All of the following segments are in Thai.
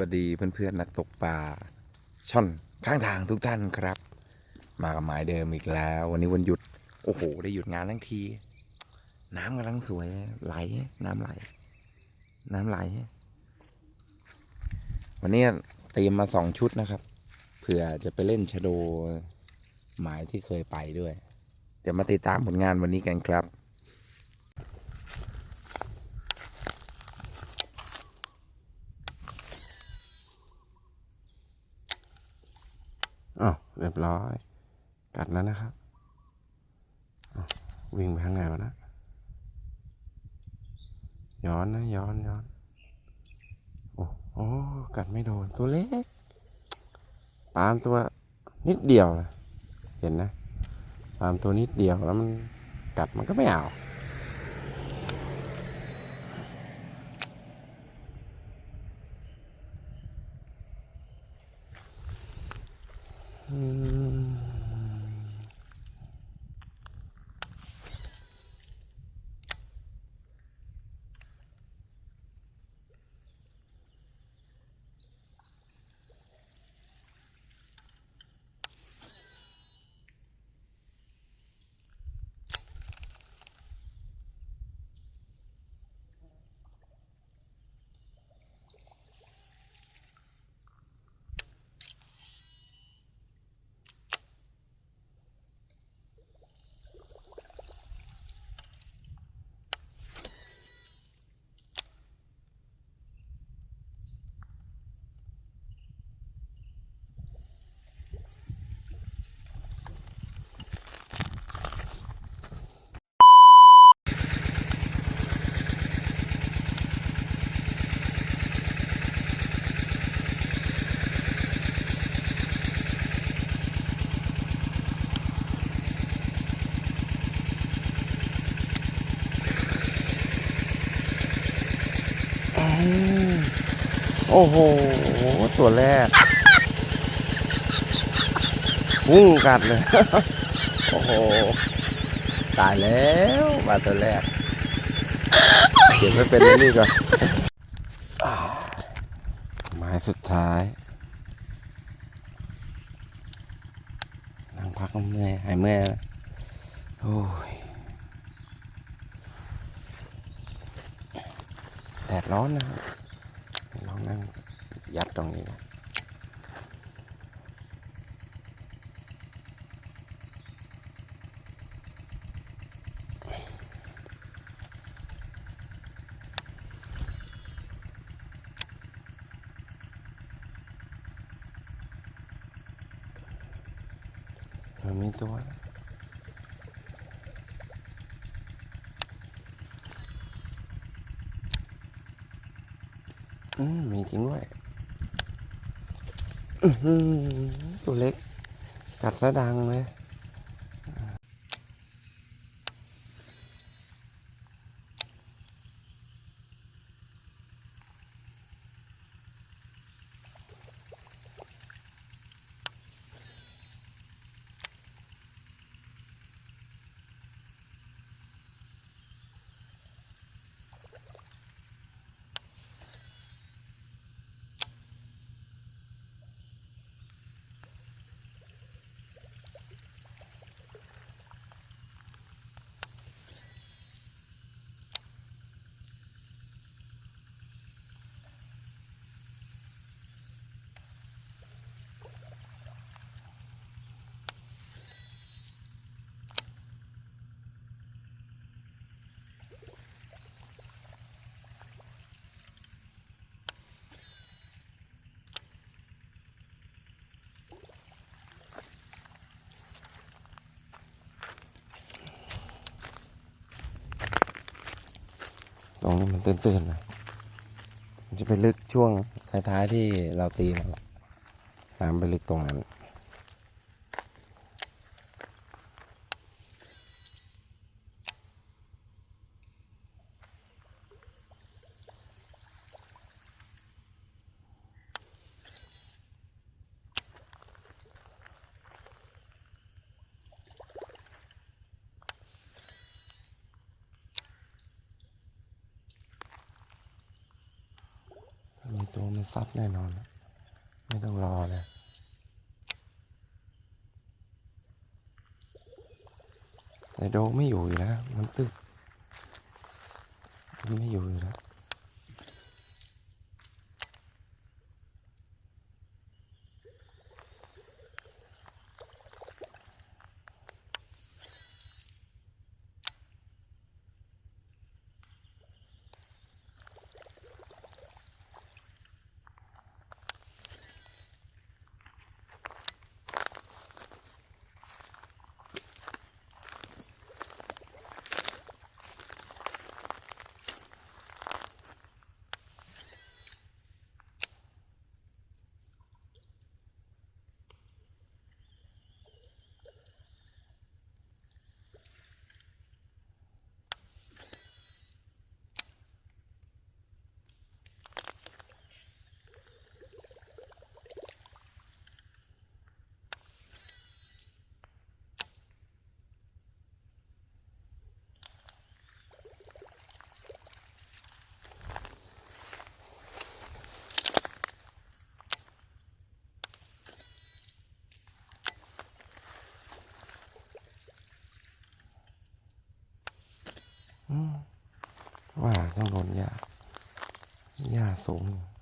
วัสดีเพื่อนๆนักตกปลาช่อนข้างทางทุกท่านครับ มากับหมายเดิมอีกแล้ว วันนี้วันหยุด โอ้โห ได้หยุดงานทั้งที น้ำกำลังสวยไหล น้ำไหล น้ำไหล วันนี้เตรียมมาสองชุดนะครับเผื่อจะไปเล่นชะโดหมายที่เคยไปด้วย เดี๋ยวมาติดตามผลงานวันนี้กันครับ อ้าวเรียบร้อย กัดแล้วนะครับ วิ่งไปข้างไหนวะนะ ย้อนนะ ย้อนย้อน โอ้โอ้กัดไม่โดน ตัวเล็ก ปามตัวนิดเดียว เห็นนะ ปามตัวนิดเดียวแล้วมันกัดมันก็ไม่เอา อืม โอ้โห ตัวแรกพุ่งกัดเลย โอ้โห ตายแล้วมาตัวแรก เก็บไม่เป็นเลยนี่ก่อนไม้สุดท้าย นั่งพักเมื่อยหายเมื่อยโอ้ยแดดร้อนนะครับ ลองนั่งยัดตรงนี้นะเออ มีตัวนะอืมมีจริงด้วยตัวเล็กกัดซะดังเลย รงนี้มันตื้นๆนะมันจะไปลึกช่วงท้ายๆที่เราตีนะน้ำไปลึกตรงนั้น มีตัวมันซัดแน่นอน ไม่ต้องรอเลยแต่โดไม่อยู่อยู่แล้วมันตึกมันไม่อยู่อยู่แล้ว ห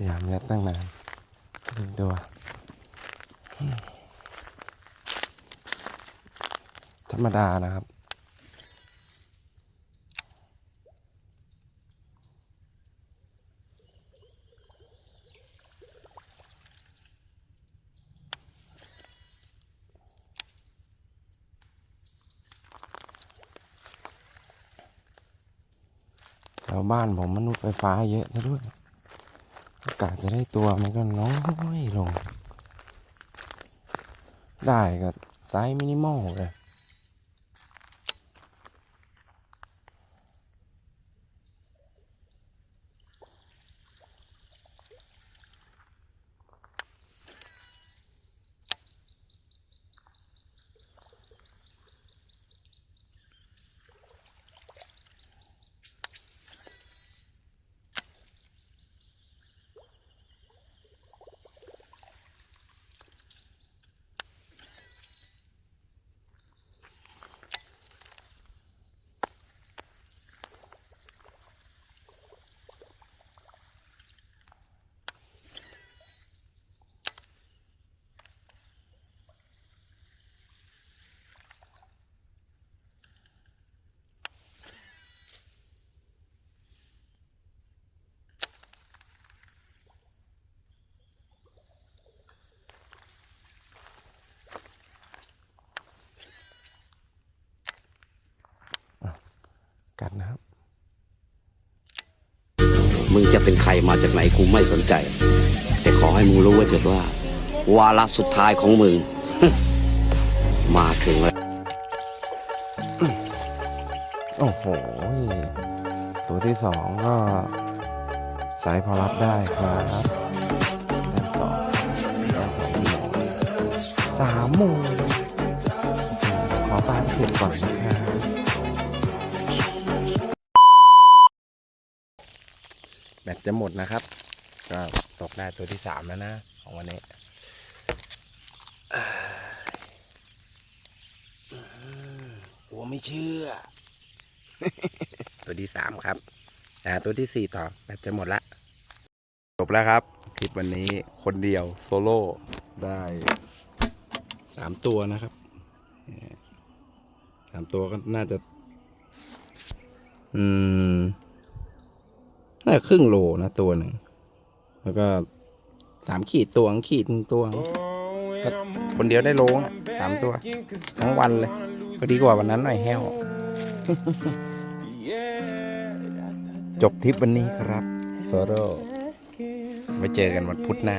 พยายามยัดตั้งนานดึงตัวธรรมดานะครับ แถวบ้านผมมนุษย์ไฟฟ้าเยอะนะด้วย กาสจะได้ตัวมันก็น้อยลง ได้ก็ไซส์มินิมอลเลย มึงจะเป็นใครมาจากไหนกูไม่สนใจ แต่ขอให้มึงรู้ไว้เถิดว่า วาระสุดท้ายของมึง มาถึงแล้วโอ้โห ตัวที่สองก็สายพอรับได้ครับแต้มสองแต้มสองหมูสามหมูขอปลาเก็บก่อนนะครับ จะหมดนะครับ ก็ตกได้ตัวที่สามแล้วนะ ของวันนี้หัวไม่เชื่อ ตัวที่สามครับอ่าตัวที่สี่ต่อแบตจะหมดละจบแล้วครับคลิปวันนี้คนเดียวโซโล่ได้สามตัวนะครับเอ่อสามตัวก็น่าจะ อืม น่าครึ่งโลนะตัวหนึ่ง แล้วก็สามขีดตัวงขีดหนึ่งตัวก็คนเดียวได้โลอะสามตัว ทั้งวันเลย ก็ดีกว่าวันนั้นหน่อยแห้ว จบทริปวันนี้ครับโซโร่ไว้เจอกันวันพุธหน้า